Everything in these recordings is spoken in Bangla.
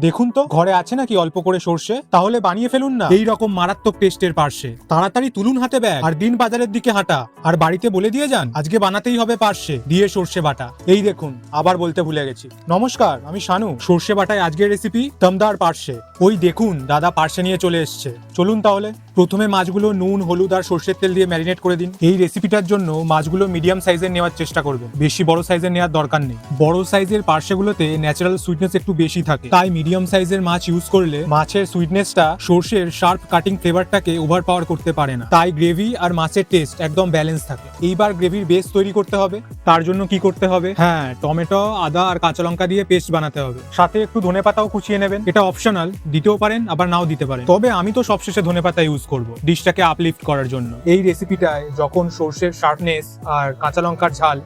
দেখুন তো, ঘরে আছে নাকি অল্প করে সর্ষে? তাহলে বানিয়ে ফেলুন না। এই রকম মারাত্মক টেস্টের পার্শ্বে। তাড়াতাড়ি তুলুন হাতে ব্যাগ। আর দিন বাজারের দিকে হাঁটা। আর বাড়িতে বলে দিয়ে যান, আজকে বানাতেই হবে পার্শ্বে। দিয়ে সর্ষে বাটা। এই দেখুন, আবার বলতে ভুলে গেছি। নমস্কার, আমি শানু। সর্ষে বাটায় আজকের রেসিপি দমদার পার্শ্বে। ওই দেখুন, দাদা পার্শ্বে নিয়ে চলে এসছে। চলুন তাহলে, প্রথমে মাছগুলো নুন, হলুদ আর সর্ষের তেল দিয়ে ম্যারিনেট করে দিন। এই রেসিপিটার জন্য মাছগুলো মিডিয়াম সাইজের নেওয়ার চেষ্টা করবেন। বেশি বড় সাইজের নেওয়ার দরকার নেই। বড় সাইজের পার্শ্বেগুলোতে ন্যাচারাল সুইটনেস একটু বেশি থাকে। তাই মিডিয়াম সাইজের মাছ ইউজ করলে মাছের সুইটনেসটা সর্ষের শার্প কাটিং ফ্লেভারটাকে ওভার পাওয়ার করতে পারে না। তাই গ্রেভি আর মাছের টেস্ট একদম ব্যালেন্স থাকে। এইবার গ্রেভির বেস তৈরি করতে হবে। তার জন্য কি করতে হবে? হ্যাঁ টমেটো, আদা আর কাঁচা লঙ্কা দিয়ে পেস্ট বানাতে হবে। সাথে একটু ধনে পাতাও কুচিয়ে নেবেন। এটা অপশনাল দিতেও পারেন, আবার নাও দিতে পারেন। তবে আমি তো সবশেষে ধনে পাতা ইউজ করব ডিশটাকে আপলিফট করার জন্য। এই রেসিপিটায় যখন সর্ষের শার্পনেস আর কাঁচা লঙ্কার ঝাল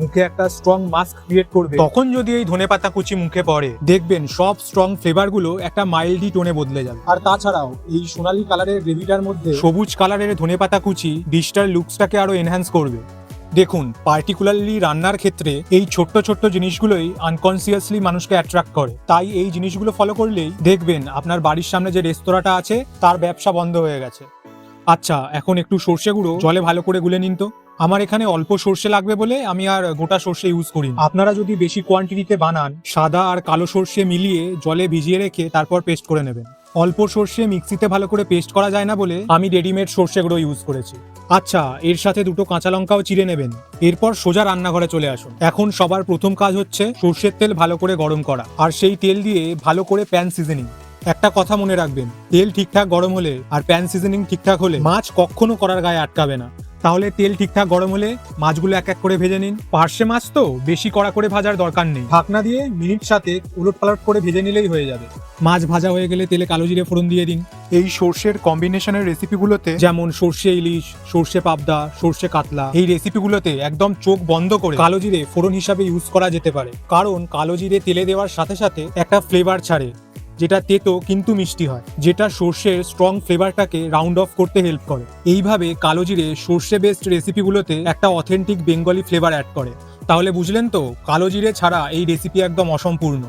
মুখে একটা স্ট্রং মাস্ক ক্রিয়েট করবে। তখন যদি এই ধনে পাতা কুচি মুখে পড়ে দেখবেন সব স্ট্রং ফ্লেভারগুলো একটা মাইল্ডি টোনে বদলে যাবে। আর তাছাড়াও এই সোনালী কালারের গ্রেভিটার মধ্যে সবুজ কালারের ধনে পাতা কুচি ডিশটার লুকসটাকে আরও এনহ্যান্স করবে। দেখুন পার্টিকুলারলি রান্নার ক্ষেত্রে এই ছোট্ট ছোট্ট জিনিসগুলোই আনকনসিয়াসলি মানুষকে অ্যাট্রাক্ট করে। তাই এই জিনিসগুলো ফলো করলেই দেখবেন আপনার বাড়ির সামনে যে রেস্তোরাঁটা আছে তার ব্যবসা বন্ধ হয়ে গেছে। আচ্ছা এখন একটু সর্ষে গুঁড়ো জলে ভালো করে গুলে নিন তো। আমার এখানে অল্প সর্ষে লাগবে বলে আমি আর গোটা সর্ষে ইউজ করি আপনারা যদি বেশি কোয়ান্টিটিতে বানান, সাদা আর কালো সর্ষে মিলিয়ে জলে ভিজিয়ে রেখে তারপর পেস্ট করে নেবেন। অল্প সর্ষে মিক্সিতে ভালো করে পেস্ট করা যায় না বলে আমি রেডিমেড সর্ষে গুঁড়ো ইউজ করেছি। আচ্ছা এর সাথে দুটো কাঁচা লঙ্কাও চিড়ে নেবেন। এরপর সোজা রান্নাঘরে চলে আসুন। এখন সবার প্রথম কাজ হচ্ছে সর্ষের তেল ভালো করে গরম করা আর সেই তেল দিয়ে ভালো করে প্যান সিজনিং একটা কথা মনে রাখবেন, তেল ঠিকঠাক গরম হলে আর প্যান সিজনিং ঠিকঠাক হলে মাছ কখনো করার গায়ে আটকাবে না। তাহলে তেল ঠিকঠাক গরম হলে মাছগুলো এক এক করে ভেজে নিন। পার্শে মাছ তো বেশি কড়া করে ভাজার দরকার নেই। ঢাকনা দিয়ে মিনিট সাথে উলট পালট করে ভেজে নিলেই হয়ে যাবে। মাছ ভাজা হয়ে গেলে তেলে কালো জিরে ফোড়ন দিয়ে দিন। এই সর্ষের কম্বিনেশনের রেসিপিগুলোতে যেমন সর্ষে ইলিশ সর্ষে পাবদা সর্ষে কাতলা এই রেসিপিগুলোতে একদম চোখ বন্ধ করে কালো জিরে ফোড়ন হিসাবে ইউজ করা যেতে পারে। কারণ কালো জিরে তেলে দেওয়ার সাথে সাথে একটা ফ্লেভার ছাড়ে। যেটা তেতো কিন্তু মিষ্টি হয়, যেটা সর্ষের স্ট্রং ফ্লেভারটাকে রাউন্ড অফ করতে হেল্প করে। এইভাবে কালো জিরে সর্ষে বেসড রেসিপিগুলোতে একটা অথেন্টিক বেঙ্গলি ফ্লেভার অ্যাড করে। তাহলে বুঝলেন তো, কালো জিরে ছাড়া এই রেসিপি একদম অসম্পূর্ণ।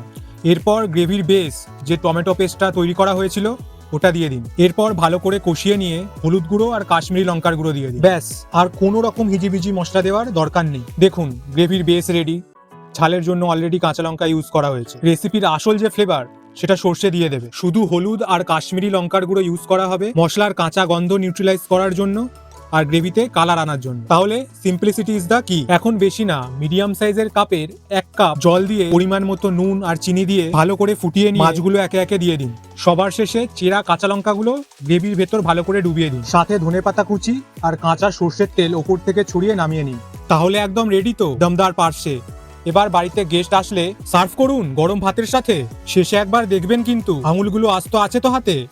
এরপর গ্রেভির বেস যে টমেটো পেস্টটা তৈরি করা হয়েছিল, ওটা দিয়ে দিন। এরপর ভালো করে কষিয়ে নিয়ে হলুদ গুঁড়ো আর কাশ্মীরি লঙ্কার গুঁড়ো দিয়ে দিন। ব্যাস, আর কোনো রকম হিজিবিজি মশলা দেওয়ার দরকার নেই। দেখুন গ্রেভির বেস রেডি ঝালের জন্য অলরেডি কাঁচা লঙ্কা ইউজ করা হয়েছে। রেসিপির আসল যে ফ্লেভার সেটা সর্ষে দিয়ে দেবে। শুধু হলুদ আর কাশ্মীরি লঙ্কার গুঁড়ো ইউজ করা হবে, মশলার কাঁচা গন্ধ নিউট্রিলাইজ করার জন্য আর গ্রেভিতে কালার আনার জন্য। তাহলে সিম্পলিসিটি ইজ দা কি এখন বেশি না মিডিয়াম সাইজের কাপের এক কাপ জল দিয়ে পরিমাণ মতো নুন আর চিনি দিয়ে ভালো করে ফুটিয়ে নিয়ে মাছগুলো একে একে দিয়ে দিন। সবার শেষে চেরা কাঁচা লঙ্কাগুলো গ্রেভির ভেতর ভালো করে ডুবিয়ে দিন। সাথে ধনেপাতা কুচি আর কাঁচা সর্ষের তেল ওপর থেকে ছড়িয়ে নামিয়ে নিন। তাহলে একদম রেডি তো, দমদার পার্শ্বে। এবার বাড়িতে গেস্ট আসলে সার্ভ করুন গরম ভাতের সাথে। শেষে একবার দেখবেন কিন্তু আঙুলগুলো আস্ত আছে তো হাতে।